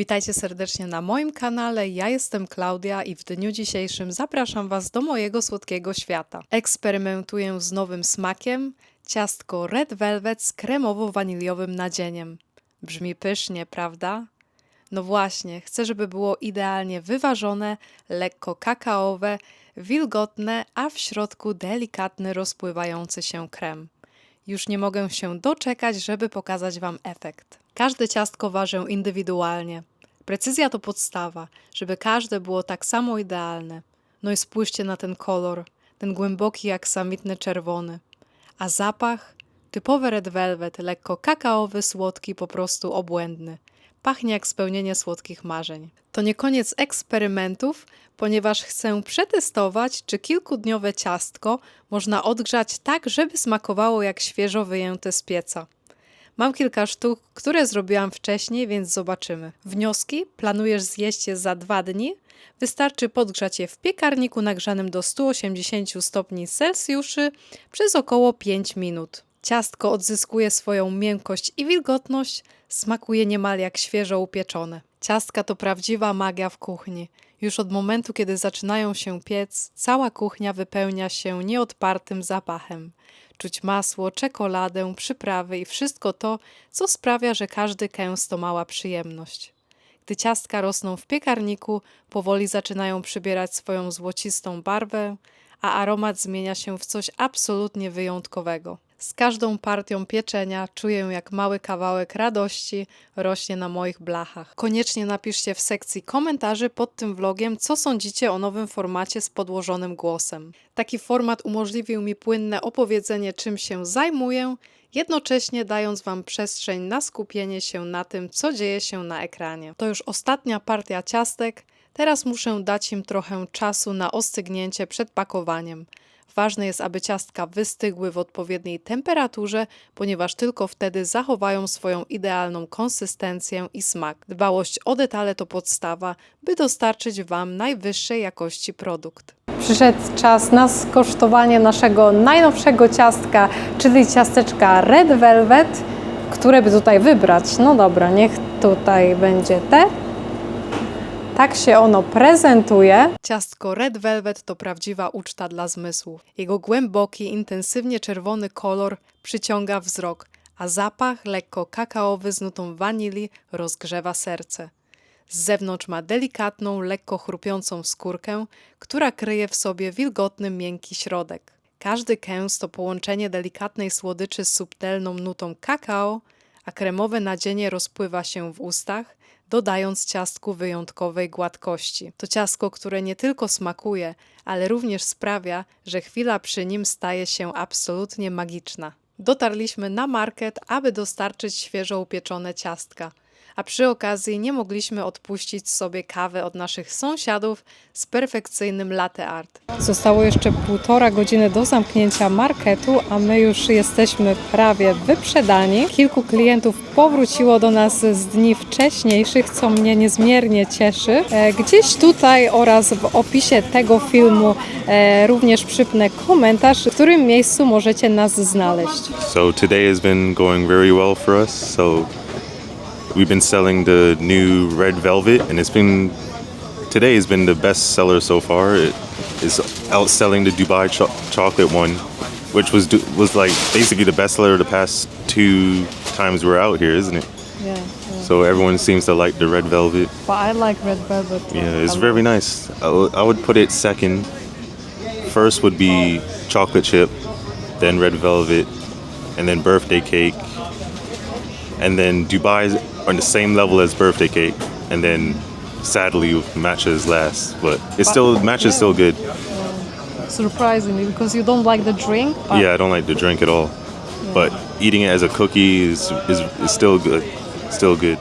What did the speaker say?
Witajcie serdecznie na moim kanale. Ja jestem Klaudia i w dniu dzisiejszym zapraszam Was do mojego słodkiego świata. Eksperymentuję z nowym smakiem ciastko Red Velvet z kremowo-waniliowym nadzieniem. Brzmi pysznie, prawda? No właśnie, chcę, żeby było idealnie wyważone, lekko kakaowe, wilgotne, a w środku delikatny, rozpływający się krem. Już nie mogę się doczekać, żeby pokazać Wam efekt. Każde ciastko ważę indywidualnie. Precyzja to podstawa, żeby każde było tak samo idealne. No i spójrzcie na ten kolor, ten głęboki jak samitny czerwony. A zapach? Typowy red velvet, lekko kakaowy, słodki, po prostu obłędny. Pachnie jak spełnienie słodkich marzeń. To nie koniec eksperymentów, ponieważ chcę przetestować, czy kilkudniowe ciastko można odgrzać tak, żeby smakowało jak świeżo wyjęte z pieca. Mam kilka sztuk, które zrobiłam wcześniej, więc zobaczymy. Wnioski planujesz zjeść je za dwa dni? Wystarczy podgrzać je w piekarniku nagrzanym do 180 stopni Celsjuszu przez około 5 minut. Ciastko odzyskuje swoją miękkość i wilgotność, smakuje niemal jak świeżo upieczone. Ciastka to prawdziwa magia w kuchni. Już od momentu, kiedy zaczynają się piec, cała kuchnia wypełnia się nieodpartym zapachem. Czuć masło, czekoladę, przyprawy i wszystko to, co sprawia, że każdy kęs to mała przyjemność. Gdy ciastka rosną w piekarniku, powoli zaczynają przybierać swoją złocistą barwę, a aromat zmienia się w coś absolutnie wyjątkowego. Z każdą partią pieczenia czuję, jak mały kawałek radości rośnie na moich blachach. Koniecznie napiszcie w sekcji komentarzy pod tym vlogiem, co sądzicie o nowym formacie z podłożonym głosem. Taki format umożliwił mi płynne opowiedzenie, czym się zajmuję, jednocześnie dając Wam przestrzeń na skupienie się na tym, co dzieje się na ekranie. To już ostatnia partia ciastek. Teraz muszę dać im trochę czasu na ostygnięcie przed pakowaniem. Ważne jest, aby ciastka wystygły w odpowiedniej temperaturze, ponieważ tylko wtedy zachowają swoją idealną konsystencję i smak. Dbałość o detale to podstawa, by dostarczyć Wam najwyższej jakości produkt. Przyszedł czas na skosztowanie naszego najnowszego ciastka, czyli ciasteczka Red Velvet. Które by tutaj wybrać? No dobra, niech tutaj będzie te. Tak się ono prezentuje. Ciastko Red Velvet to prawdziwa uczta dla zmysłów. Jego głęboki, intensywnie czerwony kolor przyciąga wzrok, a zapach lekko kakaowy z nutą wanilii rozgrzewa serce. Z zewnątrz ma delikatną, lekko chrupiącą skórkę, która kryje w sobie wilgotny, miękki środek. Każdy kęs to połączenie delikatnej słodyczy z subtelną nutą kakao, a kremowe nadzienie rozpływa się w ustach, dodając ciastku wyjątkowej gładkości. To ciastko, które nie tylko smakuje, ale również sprawia, że chwila przy nim staje się absolutnie magiczna. Dotarliśmy na market, aby dostarczyć świeżo upieczone ciastka. A przy okazji nie mogliśmy odpuścić sobie kawy od naszych sąsiadów z perfekcyjnym latte art. Zostało jeszcze półtora godziny do zamknięcia marketu, a my już jesteśmy prawie wyprzedani. Kilku klientów powróciło do nas z dni wcześniejszych, co mnie niezmiernie cieszy. E, Gdzieś tutaj oraz w opisie tego filmu e, również przypnę komentarz, w którym miejscu możecie nas znaleźć. So today has been going very well for us. So we've been selling the new red velvet, and it's been today has been the best seller so far. It is outselling the Dubai cho- chocolate one, which was was like basically the best seller the past two times we're out here, isn't it? Yeah, So everyone seems to like the red velvet. but I like red velvet. Yeah, it's very nice. I w- I would put it second. First would be chocolate chip, then red velvet, and then birthday cake. And then Dubai's on the same level as birthday cake, and then sadly matches last, but it's still matcha is still good. Surprisingly, because you don't like the drink. Yeah, I don't like the drink at all, but eating it as a cookie is is, is still good. Still good.